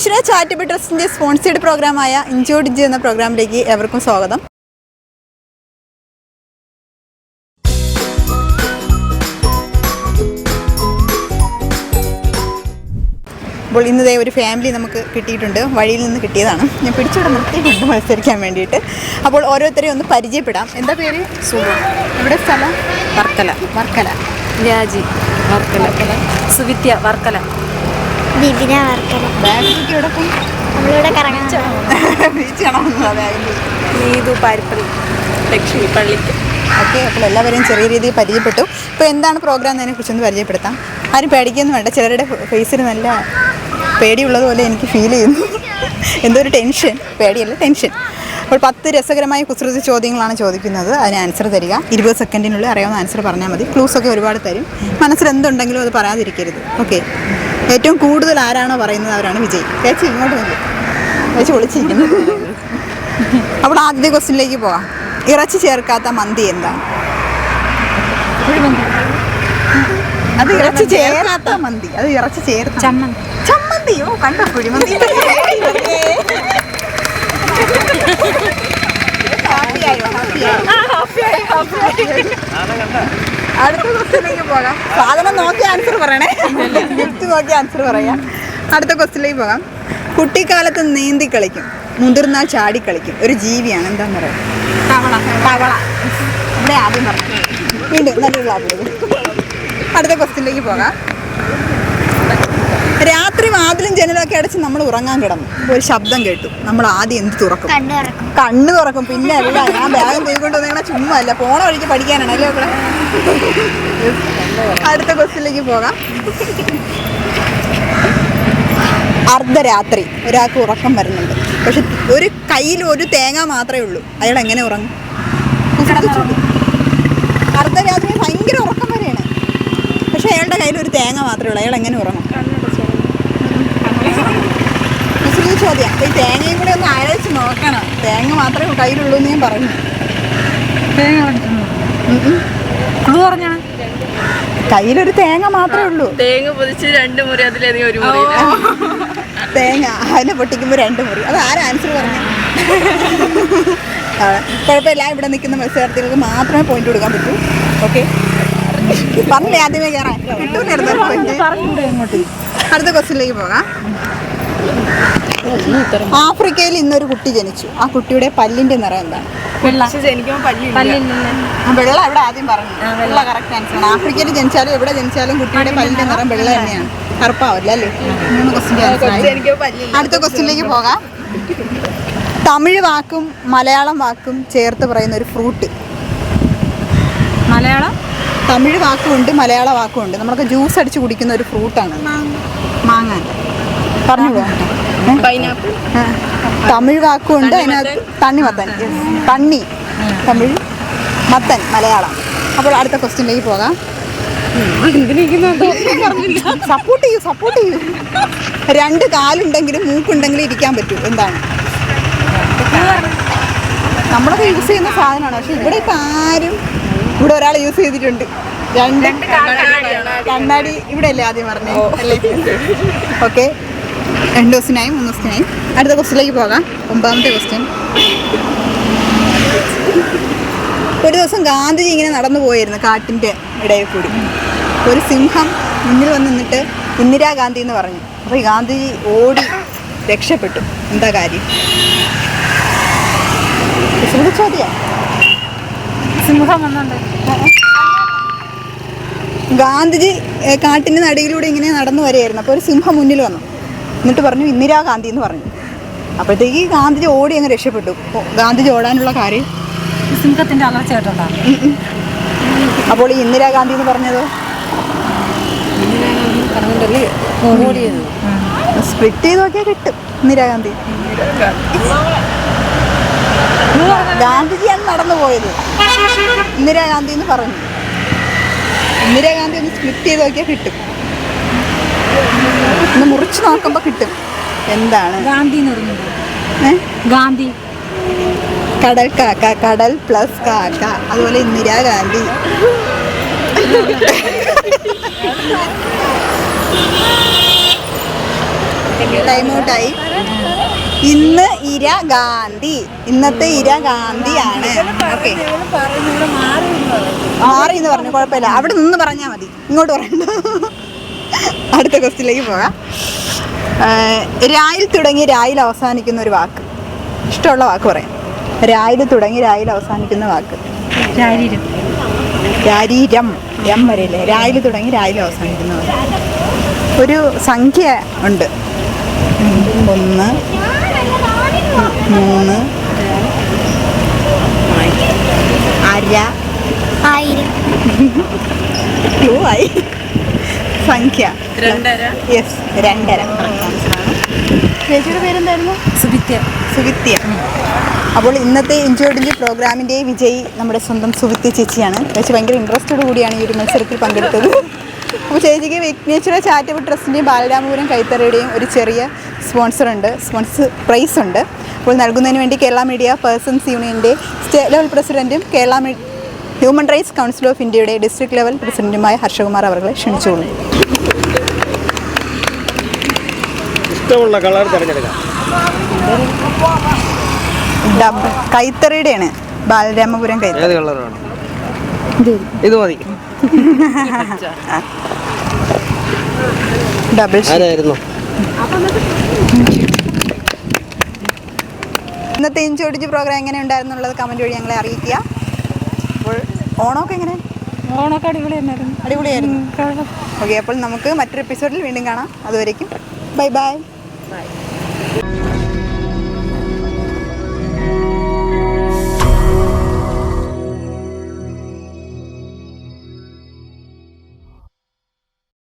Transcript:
Vighneshwara charitable ട്രസ്റ്റിന്റെ sponsored പ്രോഗ്രാമായ ഇഞ്ചോഡിജ് എന്ന പ്രോഗ്രാമിലേക്ക് എവർക്കും സ്വാഗതം. അപ്പോൾ ഇന്നത്തെ ഒരു ഫാമിലി നമുക്ക് കിട്ടിയിട്ടുണ്ട്. വഴിയിൽ നിന്ന് കിട്ടിയതാണ്. ഞാൻ പിടിച്ചോടെ നിർത്തിയിട്ടുണ്ട് മത്സരിക്കാൻ വേണ്ടിയിട്ട്. അപ്പോൾ ഓരോരുത്തരെയും ഒന്ന് പരിചയപ്പെടാം. എന്താ പേര്? സുമ. ഇവിടെ സ്ഥലം? വർക്കല. വർക്കല. രാജി. വർക്കല. സുവിത്യ വർക്കല. ബിബിന വർക്കല ബാഗിലേക്ക് എവിടെ പോയി? നമ്മളിവിടെ കറങ്ങാൻ ബീച്ച് കാണാമെന്നുള്ള ബാഗിൽ നീതു പാരിപ്പള്ളി ലക്ഷ്മി പള്ളിക്ക്. ഓക്കെ അപ്പോൾ എല്ലാവരെയും ചെറിയ രീതിയിൽ പരിചയപ്പെട്ടു. ഇപ്പോൾ എന്താണ് പ്രോഗ്രാം എന്നതിനെ കുറിച്ചൊന്ന് പരിചയപ്പെടുത്താം. ആരും പേടിക്കൊന്നും വേണ്ട. ചിലരുടെ ഫേസിൽ നല്ല പേടിയുള്ളതുപോലെ എനിക്ക് ഫീൽ ചെയ്യുന്നു. എന്തോ ഒരു ടെൻഷൻ പേടിയല്ല ടെൻഷൻ അപ്പോൾ പത്ത് രസകരമായ കുസൃതി ചോദ്യങ്ങളാണ് ചോദിക്കുന്നത്. അതിന് ആൻസർ തരിക. ഇരുപത് സെക്കൻഡിനുള്ളിൽ അറിയാവുന്ന ആൻസർ പറഞ്ഞാൽ മതി. ക്ലൂസ് ഒക്കെ ഒരുപാട് തരും. മനസ്സിൽ എന്തുണ്ടെങ്കിലും അത് പറയാതിരിക്കരുത്. ഓക്കെ. ഏറ്റവും കൂടുതൽ ആരാണോ പറയുന്നത് അവരാണ് വിജയ്. ചേച്ചി ഇങ്ങോട്ട് നോക്കി ചേച്ചി ഒളിച്ചിരിക്കുന്നു അപ്പോൾ ആദ്യത്തെ ക്വസ്റ്റിനിലേക്ക് പോവാം. ഇറച്ചി ചേർക്കാത്ത മന്തി എന്താ? അത് ഇറച്ചി ചേർക്കാത്ത മന്തി. അത് ഇറച്ചി ചേർത്ത ചമ്മന്തി. ചമ്മന്തിയോ കണ്ട? കുഴിമന്തി. അടുത്ത ക്വസ്റ്റിലേക്ക് പോകാം. സാധനം നോക്കി ആൻസർ പറയണേ. ഗിഫ്റ്റ് നോക്കി ആൻസർ പറയാം. അടുത്ത ക്വസ്റ്റിലേക്ക് പോകാം. കുട്ടിക്കാലത്ത് നീന്തി കളിക്കും. മുതിർന്നാൽ ചാടി കളിക്കും. ഒരു ജീവിയാണ് എന്താന്ന് പറയാം? തവള. തവള. ഇവിടെ ആദ്യം പറഞ്ഞു. വീണ്ടും നല്ലൊരു അടുത്ത ക്വസ്റ്റിലേക്ക് പോകാം. രാത്രി വാതിലും ജനലൊക്കെ അടച്ച് നമ്മൾ ഉറങ്ങാൻ കിടന്നു. ഒരു ശബ്ദം കേട്ടു. നമ്മൾ ആദ്യം എന്ത് തുറക്കും? കണ്ണ് തുറക്കും. പിന്നെ അല്ല ഞാൻ ബാഗും തൂക്കൊണ്ട് വന്നിങ്ങനെ ചുമ്മാ അല്ല പോണ വഴിക്ക് പഠിക്കാനാണ്. അല്ലേ ഇവിടെ അടുത്ത ക്വസ്റ്റിലേക്ക് പോകാം. അർദ്ധരാത്രി. ഒരാൾക്ക് ഉറക്കം വരുന്നുണ്ട്. പക്ഷെ ഒരു കയ്യിൽ ഒരു തേങ്ങ മാത്രമേ ഉള്ളൂ. അയാൾ എങ്ങനെ ഉറങ്ങും? അർദ്ധരാത്രി ഭയങ്കര ഉറക്കം വരെയാണ്. പക്ഷെ അയാളുടെ കയ്യിൽ ഒരു തേങ്ങ മാത്രമേ ഉള്ളൂ. അയാൾ എങ്ങനെ ഉറങ്ങും കുസൃതി ചോദ്യം. അപ്പൊ ഈ തേങ്ങയും കൂടെ ഒന്ന് ആലോചിച്ച് നോക്കണം. തേങ്ങ മാത്രമേ കയ്യിലുള്ളൂ എന്ന് ഞാൻ പറഞ്ഞു. തേങ്ങ പറഞ്ഞാ? കയ്യിലൊരു തേങ്ങ മാത്രമേ ഉള്ളൂ. തേങ്ങ പൊതിച്ച് രണ്ട് മുറി അതിലധികം ഒരു മുറി തേങ്ങ അതിനെ പൊട്ടിക്കുമ്പോൾ രണ്ട് മുറി. അത് ആരാ ആൻസർ പറഞ്ഞു? കുഴപ്പമില്ല. ഇവിടെ നിൽക്കുന്ന മത്സരാർത്ഥികൾക്ക് മാത്രമേ പോയിന്റ് കൊടുക്കാൻ പറ്റൂ. ഓക്കെ പറഞ്ഞില്ലേ ആദ്യമേ കയറാൻ അടുത്ത ക്വസ്റ്റിനിലേക്ക് പോകാം. ആഫ്രിക്കയിൽ ഇന്നൊരു കുട്ടി ജനിച്ചു. ആ കുട്ടിയുടെ പല്ലിന്റെ നിറം എന്താണ്? വെള്ള. ഇവിടെ ആദ്യം പറഞ്ഞു. വെള്ള. കറക്റ്റ് ആൻസർ ആഫ്രിക്കയിൽ ജനിച്ചാലും എവിടെ ജനിച്ചാലും കുട്ടിയുടെ പല്ലിന്റെ നിറം വെള്ള തന്നെയാണ്. കറുപ്പാവില്ല അല്ലേ? മൂന്ന് ക്വസ്റ്റിന്റെ അടുത്ത ക്വസ്റ്റിനിലേക്ക് പോകാം. തമിഴ് വാക്കും മലയാളം വാക്കും ചേർത്ത് പറയുന്ന ഒരു ഫ്രൂട്ട് മലയാളം? തമിഴ് വാക്കും വാക്കുമുണ്ട് മലയാള വാക്കുമുണ്ട് നമ്മളൊക്കെ ജ്യൂസ് അടിച്ച് കുടിക്കുന്ന ഒരു ഫ്രൂട്ടാണ് മാങ്ങാൻ പറഞ്ഞോളൂ. തമിഴ് വാക്കുണ്ട് അതിനകത്ത് തണ്ണിമത്തൻ മത്തൻ തണ്ണി തമിഴ് മത്തൻ മലയാളം. അപ്പോൾ അടുത്ത ക്വസ്റ്റ്യനിലേക്ക് പോകാം. സപ്പോർട്ട് ചെയ്യൂ സപ്പോർട്ട് ചെയ്യൂ. രണ്ട് കാലുണ്ടെങ്കിലും മൂക്കുണ്ടെങ്കിലും ഇരിക്കാൻ പറ്റൂ എന്താണ്? നമ്മളൊക്കെ യൂസ് ചെയ്യുന്ന സാധനമാണ് പക്ഷെ ഇവിടെ ഇപ്പം ആരും ഇവിടെ ഒരാൾ യൂസ് ചെയ്തിട്ടുണ്ട്. രണ്ട് കണ്ണാടി ഇവിടെ അല്ലേ ആദ്യം പറഞ്ഞു? ഓക്കെ രണ്ട് ദിവസത്തിനായി മൂന്ന് ദിവസത്തിനായി. അടുത്ത ക്വസ്റ്റിലേക്ക് പോകാം. ഒമ്പതാമത്തെ ക്വസ്റ്റ്യൻ ഒരു ദിവസം ഗാന്ധിജി ഇങ്ങനെ നടന്നു പോയിരുന്നു കാട്ടിന്റെ ഇടയിൽ കൂടി. ഒരു സിംഹം മുന്നിൽ വന്ന് നിന്നിട്ട് ഇന്ദിരാഗാന്ധി എന്ന് പറഞ്ഞു. അപ്പോൾ ഈ ഗാന്ധിജി ഓടി രക്ഷപ്പെട്ടു. എന്താ കാര്യം? ചോദ്യം സിംഹം ഗാന്ധിജി കാട്ടിന്റെ നടിയിലൂടെ ഇങ്ങനെ നടന്നു വരികയായിരുന്നു. അപ്പോൾ ഒരു സിംഹം മുന്നിൽ വന്നു. എന്നിട്ട് പറഞ്ഞു ഇന്ദിരാഗാന്ധി എന്ന് പറഞ്ഞു. അപ്പോഴത്തേക്ക് ഗാന്ധിജി ഓടി അങ്ങ് രക്ഷപ്പെട്ടു. ഗാന്ധിജി ഓടാനുള്ള കാര്യം? സിംഹത്തിന്റെ അലർച്ച അപ്പോൾ ഈ ഇന്ദിരാഗാന്ധി എന്ന് പറഞ്ഞതോ? സ്പ്ലിറ്റ് ചെയ്ത് നോക്കിയാൽ കിട്ടും ഇന്ദിരാഗാന്ധി ഗാന്ധിജിയാണ് നടന്നു പോയത്. ഇന്ദിരാഗാന്ധി എന്ന് പറഞ്ഞു. ഇന്ദിരാഗാന്ധി ഒന്ന് സ്പ്ലിറ്റ് ചെയ്ത് നോക്കിയാൽ കിട്ടും. ഒന്ന് മുറിച്ച് നോക്കുമ്പോൾ കിട്ടും. എന്താണ്? ഗാന്ധി എന്ന് പറയുന്നത്. ഗാന്ധി. കടൽ കാക്ക കടൽ പ്ലസ് കാക്ക അതുപോലെ ഇന്ദിരാഗാന്ധി ടൈം ഔട്ടായി ഇന്ന് ഇര ഗാന്ധി. ഇന്നത്തെ ഇര ഗാന്ധി ഗാന്ധിയാണ് ഓക്കെ മാറി എന്ന് പറഞ്ഞു. കുഴപ്പമില്ല. അവിടെ നിന്ന് പറഞ്ഞാൽ മതി. ഇങ്ങോട്ട് പറയണ്ട. അടുത്ത ക്വസ്റ്റിലേക്ക് പോകാം. രായിൽ തുടങ്ങി രായിൽ അവസാനിക്കുന്ന ഒരു വാക്ക്. ഇഷ്ടമുള്ള വാക്ക് പറയാം. രായിൽ തുടങ്ങി രായിൽ അവസാനിക്കുന്ന വാക്ക്. രാരീരം. രം വരെയല്ലേ? രായിൽ തുടങ്ങി രായിൽ അവസാനിക്കുന്ന വാക്ക്. ഒരു സംഖ്യ ഉണ്ട്. ഒന്ന് മൂന്ന് അര. ആയിരം. ക്ലൂ ആയി. സംഖ്യ. യെസ് രണ്ടര. ചേച്ചിയുടെ പേരെന്തായിരുന്നു? സുഭിത്യ സുവിത്യ. അപ്പോൾ ഇന്നത്തെ ഇഞ്ചോടിഞ്ച് പ്രോഗ്രാമിന്റെ വിജയി നമ്മുടെ സ്വന്തം സുവിത്യ ചേച്ചിയാണ്. ചേച്ചി ഭയങ്കര ഇൻട്രസ്റ്റോട് കൂടിയാണ് ഈ ഒരു മത്സരത്തിൽ പങ്കെടുത്തത്. അപ്പോൾ ചേച്ചിക്ക് വിഘ്നേശ്വര ചാരിറ്റബിൾ ട്രസ്റ്റിന്റെയും ബാലരാമപുരം കൈത്തറയുടെയും ഒരു ചെറിയ സ്പോൺസറുണ്ട് സ്പോൺസർ പ്രൈസ് ഉണ്ട്. അപ്പോൾ നൽകുന്നതിന് വേണ്ടി കേരള മീഡിയ പേഴ്സൺസ് യൂണിയന്റെ സ്റ്റേറ്റ് ലെവൽ പ്രസിഡന്റും Kerala human rights council of ഇന്ത്യയുടെ ഡിസ്ട്രിക്ട് ലെവൽ പ്രസിഡന്റുമായ ഹർഷകുമാർ അവരെ ക്ഷണിച്ചോളൂ ഇഷ്ടമുള്ള കളർ തിരഞ്ഞെടുക്കാം. കൈത്തറയുടെയാണ്. ബാലരാമപുരം കൈത്തറി. കളറാണ്? ഇത് മതി. ഡബിൾ ഷീറ്റ് ആരായിരുന്നു? ഇന്നത്തെ ഇഞ്ചോടിച്ച് പ്രോഗ്രാം എങ്ങനെ ഉണ്ടായിരുന്നുള്ളത് കമന്റ് വഴി ഞങ്ങളെ അറിയിക്കുക. ഓണമൊക്കെ എങ്ങനെ? ഓണമൊക്കെ അടിപൊളി തന്നെയായിരുന്നു അടിപൊളിയായിരുന്നു കുഴപ്പം ഓക്കെ അപ്പോൾ നമുക്ക് മറ്റൊരു എപ്പിസോഡിൽ വീണ്ടും കാണാം. അതുവരേക്കും ബൈ ബൈ. ബൈ.